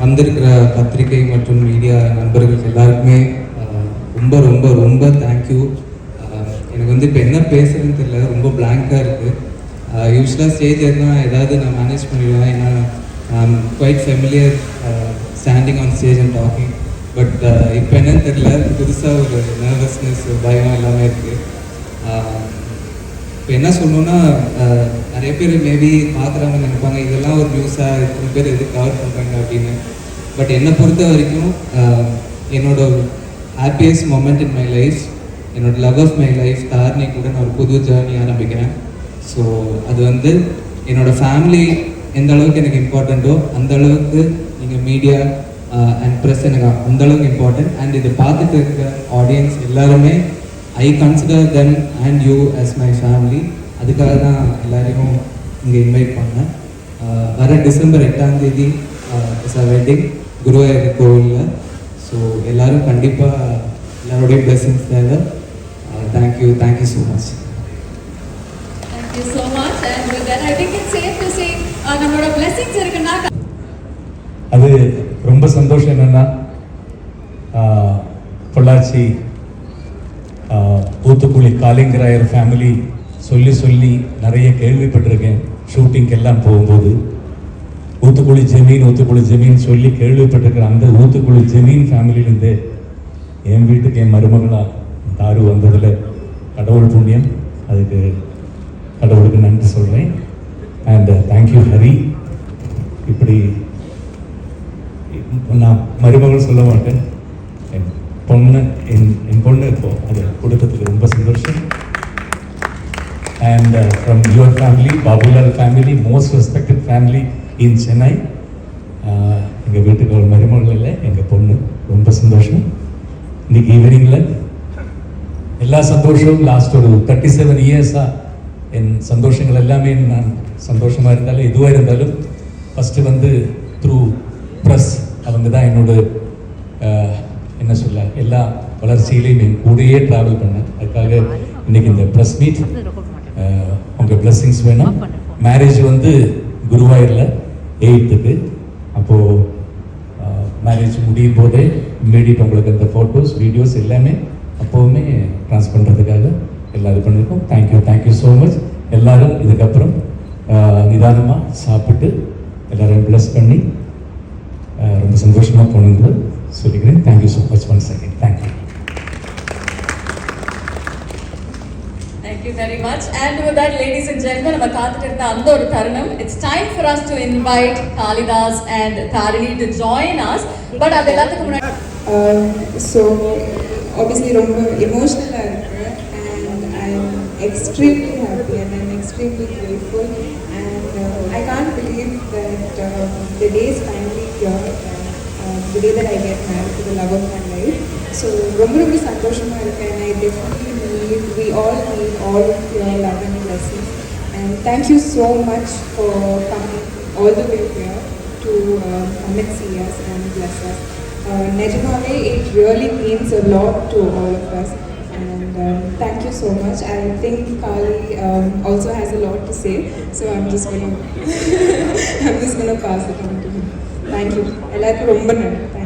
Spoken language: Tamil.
வந்திருக்கிற பத்திரிகை மற்றும் மீடியா நண்பர்கள் எல்லாருக்குமே ரொம்ப ரொம்ப ரொம்ப தேங்க்யூ எனக்கு வந்து இப்போ என்ன பேசுகிறதுன்னு தெரியல ரொம்ப பிளாங்காக இருக்குது யூஸ்வலாக ஸ்டேஜ் இருந்தால் ஏதாவது நான் மேனேஜ் பண்ணிடுவேன். ஏன்னா quite familiar standing on stage and talking but இப்போ என்னன்னு தெரியல புதுசாக ஒரு நர்வஸ்னஸ் பயம் எல்லாமே இருக்குது இப்போ என்ன சொல்லணும்னா நிறைய பேர் மேபி பார்க்குறவங்க நினைப்பாங்க. இதெல்லாம் ஒரு நியூஸாக இத்தனை பேர் எதுக்கு கவர் பண்ணுறாங்க அப்படின்னு. பட் என்னை பொறுத்த வரைக்கும் என்னோட happiest moment in my life என்னோட love of my life Dharani கூட நான் ஒரு புது ஜேர்னி ஆரம்பிக்கிறேன். ஸோ அது வந்து என்னோட ஃபேமிலி எந்த அளவுக்கு எனக்கு இம்பார்ட்டண்ட்டோ அந்த அளவுக்கு நீங்கள் மீடியா அண்ட் ப்ரெஸ் எனக்கு அந்த அளவுக்கு இம்பார்ட்டன்ட் அண்ட் இதை பார்த்துட்டு இருக்க ஆடியன்ஸ் எல்லாருமே I consider them and you as my family அதுக்காக தான் எல்லாரையும் இங்கே இன்வைட் பண்ணேன். வர டிசம்பர் எட்டாம் தேதி இஸ் அ வெட்டிங் குருவாயூர் கோவிலில். ஸோ எல்லாரும் கண்டிப்பாக எல்லாருடைய blessings தேவை. Thank you thank you so much Thank you so much. And with that, I think it's safe to say, நம்மளோட blessings இருக்குன்னா அது ரொம்ப சந்தோஷம் என்னன்னா பொள்ளாச்சி ஆஹ், ஊத்துக்குழி காலிங்கராயர் ஃபேமிலி சொல்லி சொல்லி நிறைய கேள்விப்பட்டிருக்கேன். ஷூட்டிங்க்கு எல்லாம் போகும்போது. ஊத்துக்குழி ஜெமீன் ஊத்துக்குழி ஜெமீன் சொல்லி கேள்விப்பட்டிருக்கிற அந்த ஊத்துக்குழி ஜெமீன் ஃபேமிலியிலேருந்து என் வீட்டுக்கு என் மருமகளாக தாரு வந்ததில் கடவுள் புண்ணியம். அதுக்கு கடவுளுக்கு நன்றி சொல்கிறேன் அண்ட் தேங்க்யூ ஹரி இப்படி நான் மருமகள் சொல்ல மாட்டேன். என் பொண்ணு என் பொண்ணு இப்போ அதை கொடுத்ததுக்கு ரொம்ப சந்தோஷம். And from your family Babulal family most respected family in Chennai எங்கள் வீட்டுக்கு ஒரு மருமகள் இல்லை எங்கள் பொண்ணு. ரொம்ப சந்தோஷம். இன்னைக்கு ஈவினிங்கில் எல்லா சந்தோஷமும் லாஸ்ட் ஒரு தேர்ட்டி செவன் இயர்ஸாக என் சந்தோஷங்கள் எல்லாமே நான் சந்தோஷமாக இருந்தாலும் எதுவாக இருந்தாலும் ஃபஸ்ட்டு வந்து த்ரூ ப்ரெஸ் அவங்க தான் என்னோட uh, என்ன சொல்ல எல்லா வளர்ச்சியிலையும் என் கூடயே ட்ராவல் பண்ணேன் அதுக்காக இன்னைக்கு இந்த ப்ரெஸ் மீட் உங்கள் பிளெஸ்ஸிங்ஸ் வேணும். மேரேஜ் வந்து குருவாயூரில் எயித்துக்கு அப்போது மேரேஜ் முடியும் போதே இம்மீடியட் உங்களுக்கு அந்த ஃபோட்டோஸ் வீடியோஸ் எல்லாமே அப்போவுமே ட்ரான்ஸ் பண்ணுறதுக்காக எல்லாம் இது பண்ணியிருக்கோம் தேங்க்யூ தேங்க்யூ ஸோ மச் எல்லாரும் இதுக்கப்புறம் நிதானமாக சாப்பிட்டு எல்லாரையும் ப்ளஸ் பண்ணி ரொம்ப சந்தோஷமாக போகணுங்கிறது சொல்லிக்கிறேன். Thank you so much one second thank you Thank you very much. And with that, ladies and gentlemen, நம்ம காத்துட்டு இருந்த அந்த ஒரு தருணம் it's time for us to invite Kalidas and Tharini to join us. But அது எல்லாத்துக்கும் முன்னாடி ஸோ ஆப்வியஸ்லி ரொம்ப எமோஷ்னலாக இருக்கு and I am extremely happy and I am extremely grateful and I can't believe that the day's finally here the day that I get married to the love of my life so ரொம்ப ரொம்ப சந்தோஷமாக இருக்கு and I definitely need we all need all of your love and blessings and thank you so much for coming all the way here to uh, come and see us and bless us. Uh, Nejamale, it really means a lot to all of us. And um, thank you so much. I think Kali um, also has a lot to say, so I'm just gonna I'm just gonna pass it on to him. Thank you. எல்லாருக்கும் ரொம்ப நன்றி.